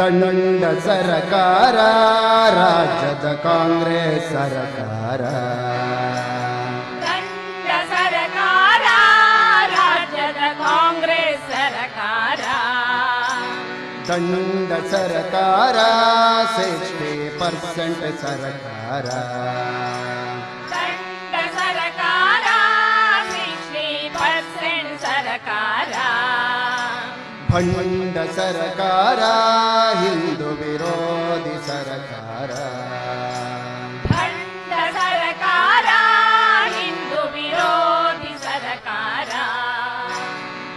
ದಂಡ ಸರಕಾರ ರಾಜ್ಯದ ಕಾಂಗ್ರೆಸ್ ಸರಕಾರ. ದಂಡ ಸರಕಾರ ರಾಜ್ಯದ ಕಾಂಗ್ರೆಸ್ ಸರಕಾರ. ದಂಡ ಸರಕಾರ ಸಿಕ್ಸ್ಟಿ ಪರ್ಸೆಂಟ್ ಸರಕಾರ. ದಂಡ ಸರಕಾರ ಸಿಕ್ಸ್ಟಿ ಪರ್ಸೆಂಟ್ ಸರಕಾರ. ಭಂಡ ಸರಕಾರ ಹಿಂದೂ ವಿರೋಧಿ ಸರಕಾರ. ಭಂಡ ಸರಕಾರ ಹಿಂದೂ ವಿರೋಧಿ ಸರಕಾರ.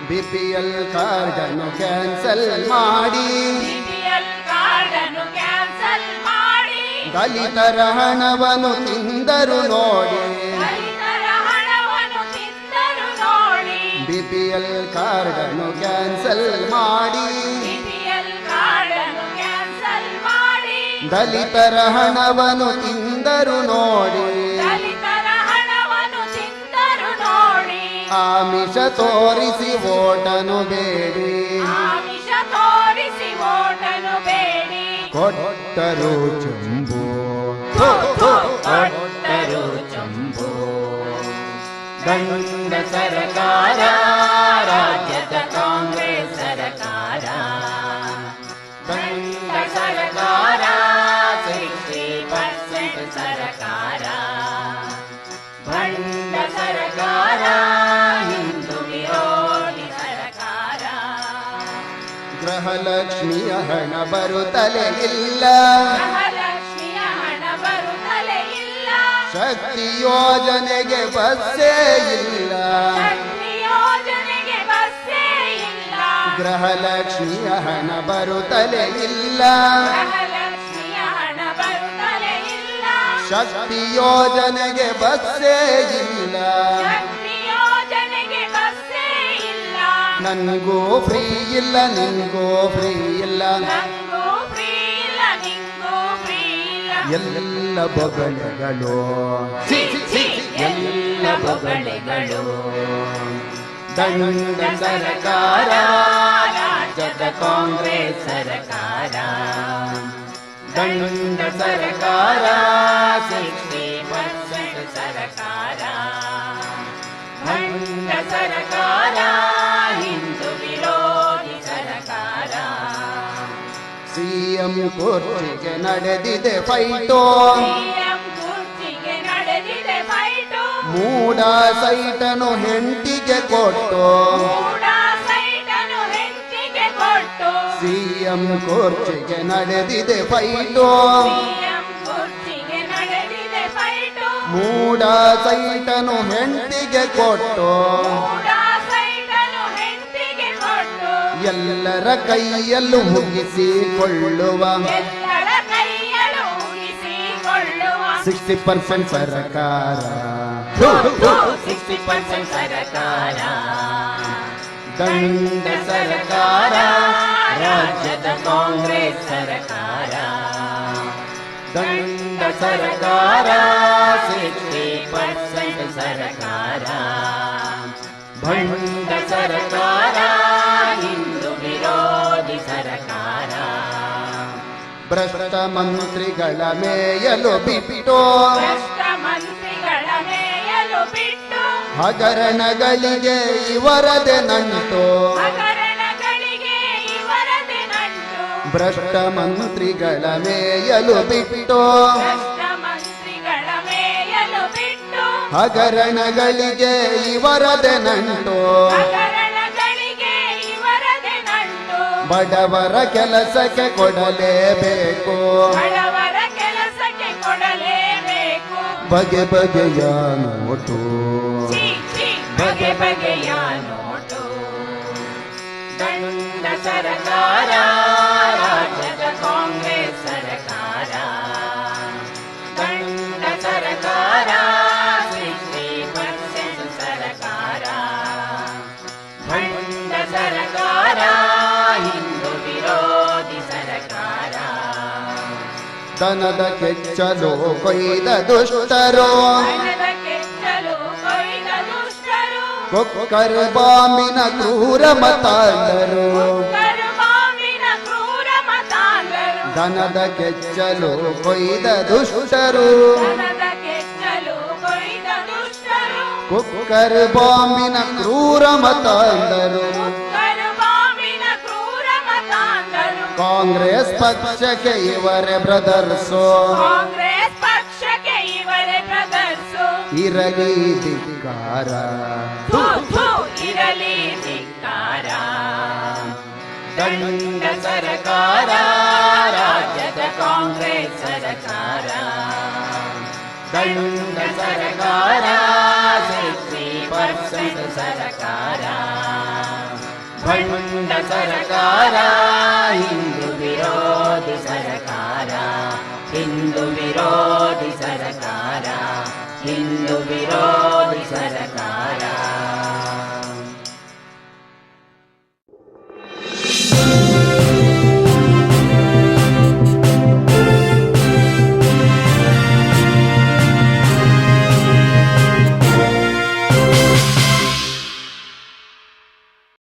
ಬಿಪಿಎಲ್ ಕಾರ್ಡ್ ಅನ್ನು ಕ್ಯಾನ್ಸಲ್ ಮಾಡಿ. ಬಿಪಿಎಲ್ ಕಾರ್ಡ್ ಅನ್ನು ಕ್ಯಾನ್ಸಲ್ ಮಾಡಿ. ದಲಿತರ ಹಣವನ್ನು ತಿಂದರು ನೋಡಿ. ಬಿಪಿಎಲ್ ಕಾರ್ಡ್ ಅನ್ನು ಕ್ಯಾನ್ಸಲ್ ದಲಿತರ ಹಣವನ್ನು ತಿಂದರು ನೋಡಿ. ದಲಿತರ ಹಣವನ್ನು ತಿಂದರು ನೋಡಿ. ಆಮಿಷ ತೋರಿಸಿ ಓಟನು ಬೇಡಿ. ಆಮಿಷ ತೋರಿಸಿ ಓಟನು ಬೇಡಿ. ಕೊಟ್ಟರು ಚಂಬು. ಕೊಟ್ಟರು ಚಂಬು. ದಂಡ ಸರಕಾರ ರಾಜ್ಯದ ಕಾಂಗ್ರೆಸ್ ಸರಕಾರ. ದಂಡ ಗೃಹಲಕ್ಷ್ಮಿಯ ಹಣ ಬರುತ್ತಲೇ ಇಲ್ಲ. ಶಕ್ತಿ ಯೋಜನೆಗೆ ಬಸ್ಸೇ ಇಲ್ಲ. ಗೃಹಲಕ್ಷ್ಮಿಯ ಹಣ ಬರುತ್ತಲೇ ಇಲ್ಲ. ಶಕ್ತಿ ಯೋಜನೆಗೆ ಬಸ್ಸೇ ಇಲ್ಲ. ನನ್ಗೂ ಫ್ರೀ ಇಲ್ಲ ನಿನ್ಗೂ ಫ್ರೀ ಇಲ್ಲ. ಎಲ್ಲ ಬೊಗಳೆಗಳು. ಎಲ್ಲ ಬೊಗಳೆಗಳು. ದಂಡ ಸರಕಾರ ರಾಜ್ಯದ ಕಾಂಗ್ರೆಸ್ ಸರಕಾರ. ದಂಡ ಸರಕಾರ ಸಿಕ್ಸ್ಟಿ ಪರ್ಸೆಂಟ್ ಸರಕಾರ. ದಂಡ ಸರಕಾರ ಸಿಎಂ ಕುರ್ಚಿಗೆ ನಡೆದಿದೆ ಫೈಟೋ. ಮೂಡ ಸೈಟನು ಹೆಂಟಿಗೆ ಕೊಟ್ಟು. ಸಿಎಂ ಕುರ್ಚಿಗೆ ನಡೆದಿದೆ ಫೈಟು. ಮೂಡ ಸೈಟನು ಹೆಂಟಿಗೆ ಕೊಟ್ಟು. ಎಲ್ಲರ ಕೈಯಲ್ಲೂ ಮುಗಿಸಿಕೊಳ್ಳುವ ಎಲ್ಲರ ಕೈಯಲು ಉಳಿಸಿಕೊಳ್ಳುವ ಸಿಕ್ಸ್ಟಿ ಪರ್ಸೆಂಟ್ ಸರ್ಕಾರ. ಸಿಕ್ಸ್ಟಿ ಪರ್ಸೆಂಟ್ ಸರಕಾರ. ದಂಡ ಸರ್ಕಾರ. ರಾಜ್ಯದ ಕಾಂಗ್ರೆಸ್ ಸರಕಾರ. ದಂಡ ಸರ್ಕಾರ. ಸಿಕ್ಸ್ಟಿ ಪರ್ಸೆಂಟ್ ಸರಕಾರ. ಭಂಡ ಸರಕಾರ. ಭ್ರಷ್ಟ ಮಂತ್ರಿಗಳ ಮೇಯಲು ಬಿಟ್ಟು. ಮಂತ್ರಿಗಳ ಮೇಯಲು ಬಿಟ್ಟು. ಹಗರಣಗಳಿಗೆ ಇವರದೆ ನಂಟು. ಭ್ರಷ್ಟ ಮಂತ್ರಿಗಳ ಮೇಯಲು ಬಿಟ್ಟು. ಹಗರಣಗಳಿಗೆ ಇವರದೆ ನಂಟು. ಬಡವರ ಕೆಲಸಕ್ಕೆ ಕೊಡಲೇಬೇಕು. ಬಡವರ ಕೆಲಸಕ್ಕೆ ಕೊಡಲೇಬೇಕು. ಬಗೆ ಬಗೆಯ ನೋಟು. ಬಗೆ ಬಗೆಯ ನೋಟು. ದಂಡ ಸರಕಾರ. ದನದ ಕೆಚ್ಚಲು ಕೊಯ್ದ ದುಷ್ಟರು. ಕೊಕ್ಕರ್ ಬಾಂಬಿನ ಕ್ರೂರ ಮತಾಂಧರು. ದನದ ಕೆಚ್ಚಲು ಕೊಯ್ದ ದುಷ್ಟರು. ಕುಕ್ಕರ್ ಬಾಂಬಿನ ಕ್ರೂರ ಮತಾಂಧರು. ಕಾಂಗ್ರೆಸ್ ಪಕ್ಷಕ್ಕೆ ಇವರೇ ಬ್ರದರ್ಸು ಕಾಂಗ್ರೆಸ್ ಪಕ್ಷಕ್ಕೆ ಇವರೇ ಬ್ರದರ್ಸು ಇರಲಿ ಧಿಕ್ಕಾರ ಥು, ಥು, ಇರಲಿ ಧಿಕ್ಕಾರ ದಂಡ ಸರ್ಕಾರ ರಾಜ್ಯದ ಕಾಂಗ್ರೆಸ್ ಸರ್ಕಾರ ದಂಡ ಸರ್ಕಾರ ಸಿಕ್ಸ್ಟಿ ಪರ್ಸೆಂಟ್ ಸರ್ಕಾರ ಭಂಡ ಸರ್ಕಾರ ಹಿಂದೂ ವಿರೋಧಿ ಸರ್ಕಾರ ಹಿಂದೂ ವಿರೋಧಿ ಸರ್ಕಾರ ಹಿಂದೂ ವಿರೋಧಿ